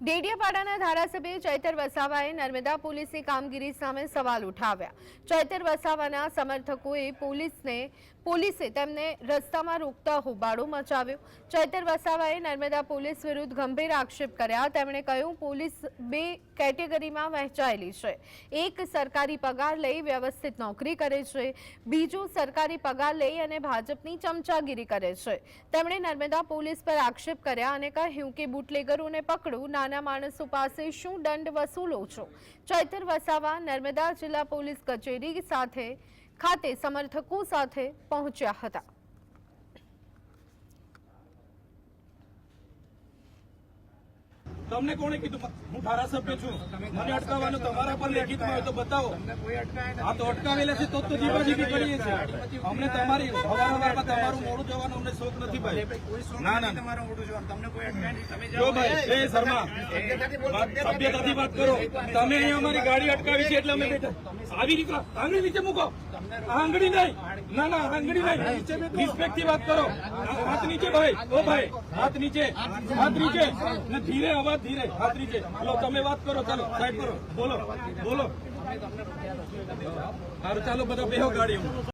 ડેડિયાપાડાના ધારાસભ્ય ચૈતર વસાવાએ નર્મદા પોલીસની કામગીરી સામે સવાલ ઉઠાવ્યા. ચૈતર વસાવાના સમર્થકોએ પોલીસને, પોલીસે તેમને રસ્તામાં રોકતા હોબાળો મચાવ્યો. ચૈતર વસાવાએ નર્મદા પોલીસ વિરુદ્ધ ગંભીર આક્ષેપ કર્યા. તેમણે કહ્યું, પોલીસ બે કેટેગરીમાં વહેંચાયેલી છે. એક સરકારી પગાર લઈ વ્યવસ્થિત નોકરી કરે છે, બીજું સરકારી પગાર લઈ અને ભાજપની ચમચાગીરી કરે છે. તેમણે નર્મદા પોલીસ પર આક્ષેપ કર્યા અને કહ્યું કે બુટલેગરોને પકડું, નાના માણસો પાસે શું દંડ વસૂલો છો? ચૈતર વસાવા, નર્મદા જિલ્લા પોલીસ કચેરી સાથે ખાતે સમર્થકો સાથે પહોંચ્યા હતા. તમને કોણે કીધું? હું ધારાસભ્ય છું. મને અટકાવવાનું તમારા પર લેખિતમાં હોય તો બતાવો. હા તો અટકાવેલા છે, તો તો જીવાજીબી કરીએ છીએ. અમને તમારી હવાર તમારું મોડું જવાનું અમને શોખ નથી ભાઈ. ના ના તમારું મોડું જવાનું તમને કોઈ અટકાય જો ભાઈ, એ શર્મા, સભ્યતાથી વાત કરો. તમે અહીંયા અમારી ગાડી અટકાવી છે એટલે અમે બેઠા. આવી નીકળો આંગળી નીચે મૂકો. આંગળી નહીં. ના ના, આંગળી નહીં. રિસ્પેક્ટથી વાત કરો. હાથ નીચે ભાઈ. ઓ ભાઈ, હાથ નીચે. હાથ નીચે. ધીરે અવાજ ધીરે. હાથ નીચે. લો તમે વાત કરો, ચાલો સાહેબ કરો. બોલો બોલો. સારું ચાલો, બધા બેહો ગાડીમાં